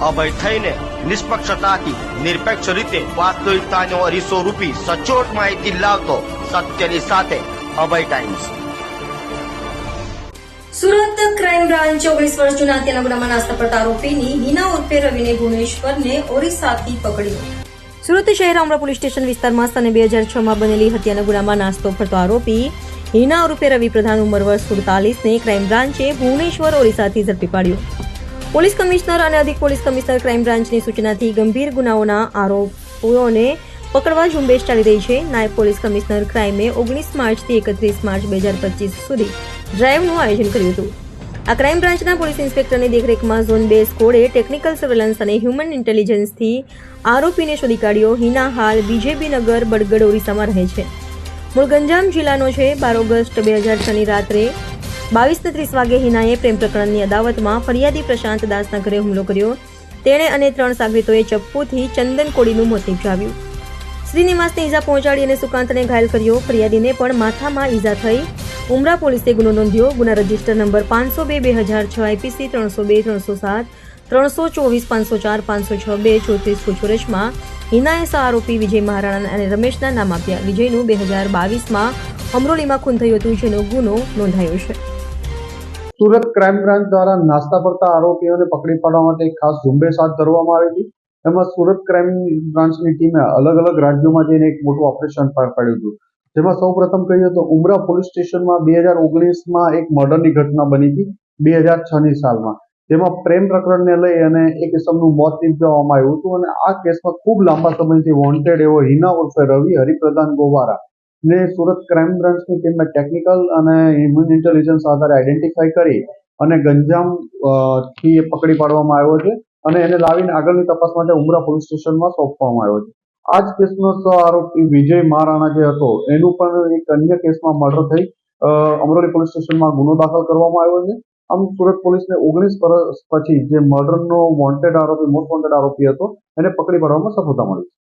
અભય થઈને નિષ્પક્ષતાથી, નિરપેક્ષ રીતે વાસ્તવિકતાનો અરીસો રૂપી સચોટ માહિતી લાવતો સત્યની સાથે Abhay times Surat crime branch ચોવીસ વર્ષ જૂના હત્યાના ગુનામાં નાસ્તા પડતા આરોપીની હિના ઉર્ફે રવિને ભુવનેશ્વરને ઓરિસ્સાથી પકડ્યો. સુરત શહેર અમરા પોલીસ સ્ટેશન વિસ્તારમાં સ્થાને બે હજાર છ માં બનેલી હત્યાના ગુનામાં નાસ્તો ફરતો આરોપી હિના ઉર્ફે રવિ પ્રધાન ઉંમર વર્ષ સુડતાલીસને ક્રાઇમ બ્રાન્ચે ભુવનેશ્વર ઓરિસ્સાથી ઝડપી પાડ્યો. પોલીસ કમિશનર અને અધિક પોલીસ કમિશનર ક્રાઇમ બ્રાન્ચની સૂચનાથી ગંભીર ગુનાઓના આરોપીઓને પકડવા ઝુંબેશ ચાલી રહી છે. નાયબ પોલીસ કમિશનર ક્રાઇમે ઓગણીસ માર્ચથી એકત્રીસ માર્ચ બે હજાર પચીસ સુધી ડ્રાઈવનું આયોજન કર્યું હતું. આ ક્રાઇમ બ્રાન્ચના પોલીસ ઇન્સ્પેક્ટરની દેખરેખમાં ઝોન બે સ્કોડે ટેકનિકલ સર્વેલન્સ અને હ્યુમન ઇન્ટેલિજન્સથી આરોપીને શોધી કાઢ્યો. હિના હાલ બીજેપી નગર બડગડ ઓરિસ્સામાં રહે છે. મૂળ ગંજામ જિલ્લાનો છે. બાર ઓગસ્ટ બે હજાર છની રાત્રે બાવીસને ત્રીસ વાગે હિનાએ પ્રેમ પ્રકરણની અદાવતમાં ફરિયાદી પ્રશાંત દાસના ઘરે હુમલો કર્યો. તેણે અને ત્રણ સાગરીતોએ ચપ્પુથી ચંદન કોડીનું મોત નિપજાવ્યું. શ્રીનિવાસને ઈજા પહોંચાડી અને સુકાંતને ઘાયલ કર્યો. ફરિયાદીને પણ માથામાં ઈજા થઈ. ઉમરા પોલીસે ગુનો નોંધ્યો. ગુના રજિસ્ટર નંબર પાંચસો બે બે હજાર છ, આઈપીસી ત્રણસો બે, ત્રણસો સાત, ત્રણસો ચોવીસ, પાંચસો ચાર, પાંચસો છ, બે, ચોત્રીસ પૂછપરછમાં હિનાએ સહ આરોપી વિજય મહારાણા અને રમેશના નામ આપ્યા. વિજયનું બે હજાર બાવીસમાં અમરોલીમાં ખૂન થયું હતું, જેનો ગુનો નોંધાયો છે. સુરત ક્રાઇમ બ્રાન્ચ દ્વારા નાસ્તા પડતા આરોપીઓને પકડી પાડવા માટે એક ખાસ ઝુંબેશ હાથ ધરવામાં આવી હતી. એમાં સુરત ક્રાઇમ બ્રાન્ચની ટીમે અલગ અલગ રાજ્યોમાં જઈને એક મોટું ઓપરેશન પાર પાડ્યું હતું. જેમાં સૌ પ્રથમ કહીએ તો ઉમરા પોલીસ સ્ટેશનમાં બે હજાર ઓગણીસમાં એક મર્ડરની ઘટના બની હતી બે હજાર છની સાલમાં. જેમાં પ્રેમ પ્રકરણને લઈ અને એક કિસમનું મોત નિપજાવવામાં આવ્યું હતું અને આ કેસમાં ખૂબ લાંબા સમયથી વોન્ટેડ એવો હિના ઉર્ફે રવિ હરિપ્રધાન ગોવારા ને સુરત ક્રાઇમ બ્રાન્ચની ટીમે ટેકનિકલ અને હ્યુમન ઇન્ટેલિજન્સ આધારે આઈડેન્ટિફાઈ કરી અને ગંજામથી પકડી પાડવામાં આવ્યો છે અને એને લાવીને આગળની તપાસ માટે ઉમરા પોલીસ સ્ટેશનમાં સોંપવામાં આવ્યો છે. આ જ કેસનો આરોપી વિજય મહારાણા જે હતો, એનું પણ એક અન્ય કેસમાં મર્ડર થઈ અમરોલી પોલીસ સ્ટેશનમાં ગુનો દાખલ કરવામાં આવ્યો છે. આમ સુરત પોલીસને ઓગણીસ વર્ષ પછી જે મર્ડરનો વોન્ટેડ આરોપી મોસ્ટ વોન્ટેડ આરોપી હતો, એને પકડી પાડવામાં સફળતા મળી છે.